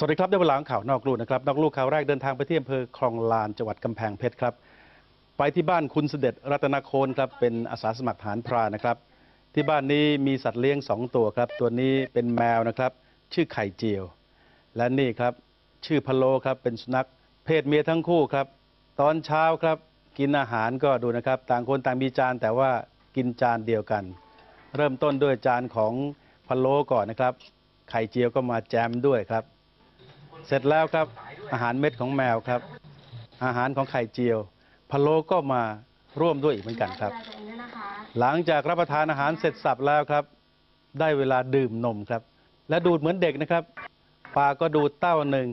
สวัสดีครับได้เวลาของข่าวนอกลู่นะครับนอกลู่ข่าวแรกเดินทางไปที่อำเภอคลองลานจังหวัดกำแพงเพชรครับ ไปที่บ้านคุณเสด็จรัตนโคนครับเป็นอาสาสมัครทหารพรานนะครับ ที่บ้านนี้มีสัตว์เลี้ยงสองตัวครับ ตัวนี้เป็นแมวนะครับ ชื่อไข่เจียว และนี่ครับ ชื่อพะโลครับเป็นสุนัขเพศเมียทั้งคู่ครับ ตอนเช้าครับ กินอาหารก็ดูนะครับ ต่างคนต่างมีจานแต่ว่ากินจานเดียวกัน เริ่มต้นด้วยจานของพะโลก่อนนะครับ ไข่เจียวก็มาแจมด้วยครับ เสร็จแล้วครับอาหารเม็ดของแมวครับ อาหารของไข่เจียวพะโล้ก็มาร่วมด้วยอีกเหมือนกันครับ หลังจากรับประทานอาหารเสร็จสับแล้วครับ ได้เวลาดื่มนมครับ และดูดเหมือนเด็กนะครับปากก็ดูดเต้าหนึ่ง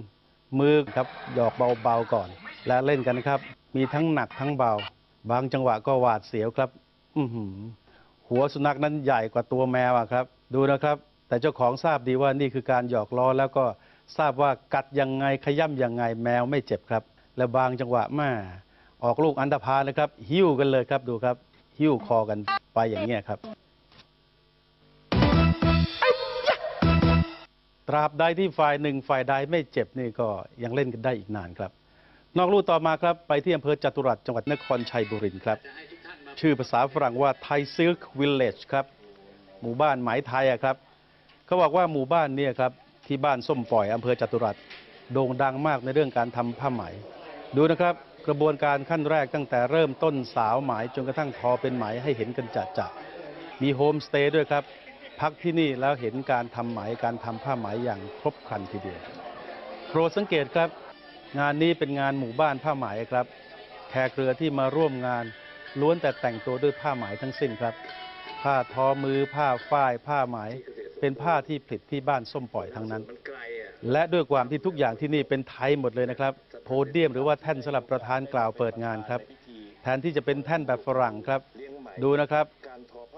มือครับหยอกเบาๆก่อน และเล่นกันนะครับ มีทั้งหนักทั้งเบา บางจังหวะก็หวาดเสียวครับ อือหือหัวสุนัขนั้นใหญ่กว่าตัวแมวครับ ดูนะครับ แต่เจ้าของทราบดีว่านี่คือการหยอกล้อแล้วก็ ทราบว่ากัดยังไงขย่ำยังไงแมวไม่เจ็บครับ และบางจังหวะแม่ออกลูกอันธพาลนะครับ หิ้วกันเลยครับดูครับ หิ้วคอกันไปอย่างเงี้ยครับ ตราบใดที่ฝ่ายหนึ่งฝ่ายใดไม่เจ็บนี่ก็ยังเล่นกันได้อีกนานครับ นอกลู่ต่อมาครับไปที่อำเภอจตุรัสจังหวัดนครชัยบุรีครับ ชื่อภาษาฝรั่งว่าไทยซิลค์วิลเลจครับ หมู่บ้านหมายไทยอะครับ เขาบอกว่าหมู่บ้านเนี่ยครับ ที่บ้านส้มปล่อยอำเภอจตุรัสโด่งดังมากในเรื่องการทำผ้าไหม ดูนะครับ กระบวนการขั้นแรกตั้งแต่เริ่มต้นสาวไหมจนกระทั่งทอเป็นไหมให้เห็นกันจัดจัมีโฮมสเตย์ด้วยครับ พักที่นี่แล้วเห็นการทำไหมการทำผ้าไหมอย่างครบครันทีเดียวโปรดสังเกตครับ งานนี้เป็นงานหมู่บ้านผ้าไหมครับแขกเรือที่มาร่วมงาน ล้วนแต่แต่งตัวด้วยผ้าไหมทั้งสิ้นครับ ผ้าทอมือผ้าฝ้ายผ้าไหม เป็นผ้าที่ผลิตที่บ้านส้มปล่อยทั้งนั้น และด้วยความที่ทุกอย่างที่นี่เป็นไทยหมดเลยนะครับ โพเดียมหรือว่าแท่นสำหรับประธานกล่าวเปิดงานครับ แทนที่จะเป็นแท่นแบบฝรั่งครับ ดูนะครับ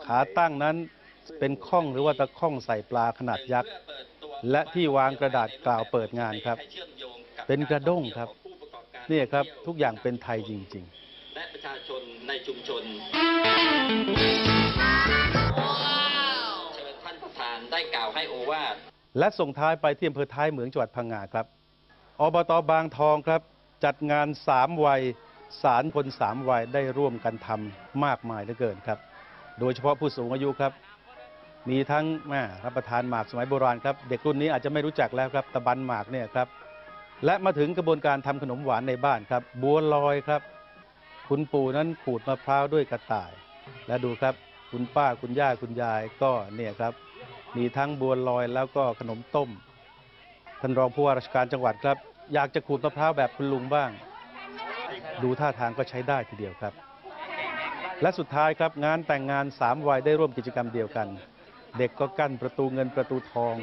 ขาตั้งนั้นเป็นข้องหรือว่าตะข้องใส่ปลาขนาดยักษ์ และที่วางกระดาษกล่าวเปิดงานครับ เป็นกระด้งครับนี่ครับทุกอย่างเป็นไทยจริง ๆ และประชาชนในชุมชนเชิญท่านประธานได้กล่าวให้โอวาทและส่งท้ายไปที่อำเภอท้ายเหมืองจังหวัดพังงาครับ อบตบางทองครับ จัดงานสามวัยสารคนสามวัยได้ร่วมกันทำมากมายเหลือเกินครับ โดยเฉพาะผู้สูงอายุครับ มีทั้งแม่รับประทานหมากสมัยโบราณครับ เด็กรุ่นนี้อาจจะไม่รู้จักแล้วครับ ตะบันหมากเนี่ยครับ และมาถึงกระบวนการทำขนมหวานในบ้านครับ บัวลอยครับ คุณปู่นั้นขูดมะพร้าวด้วยกระต่าย และดูครับคุณป้าคุณย่าคุณยายก็เนี่ยครับ มีทั้งบัวลอยแล้วก็ขนมต้ม ท่านรองผู้ว่าราชการจังหวัดครับ อยากจะขูดมะพร้าวแบบคุณลุงบ้าง ดูท่าทางก็ใช้ได้ทีเดียวครับ และสุดท้ายครับงานแต่งงานสามวัยได้ร่วมกิจกรรมเดียวกัน เด็กก็กั้นประตูเงินประตูทอง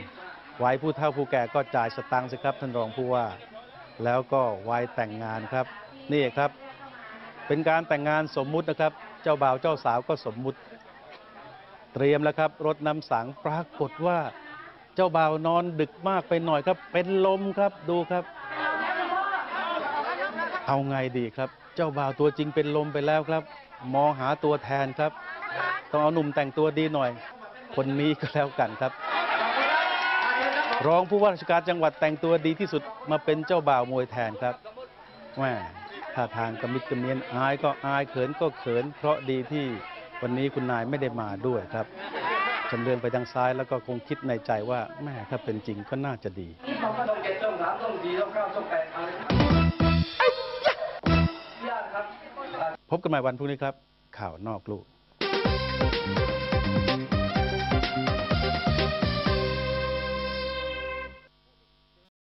วัยผู้เฒ่าผู้แก่ก็จ่ายสตังค์สิครับท่านรองผู้ว่า แล้วก็วัยแต่งงานครับ นี่ครับ เป็นการแต่งงานสมมุตินะครับ เจ้าบ่าวเจ้าสาวก็สมมุติ เตรียมแล้วครับ รถน้ำสังปรากฏว่า เจ้าบ่าวนอนดึกมากไปหน่อยครับ เป็นลมครับดูครับ เอาไงดีครับ เจ้าบ่าวตัวจริงเป็นลมไปแล้วครับ มองหาตัวแทนครับ ต้องเอาหนุ่มแต่งตัวดีหน่อย คนนี้ก็แล้วกันครับ รองผู้ว่าราชการจังหวัดแต่งตัวดีที่สุดมาเป็นเจ้าบ่าวมวยแทนครับแม่ท่าทางกระมิดกระเมียนอายก็อายเขินก็เขิน เพราะดีที่ วันนี้คุณนายไม่ได้มาด้วยครับชำเลืองไปทางซ้ายแล้วก็คงคิดในใจว่าแม่ถ้าเป็นจริงก็น่าจะดี ต้องก็ต้องเจ็ดต้องสามต้องสี่ต้องเก้าต้องแปดอะไรยากครับพบกันใหม่วันพรุ่งนี้ครับ ข่าวนอกลูก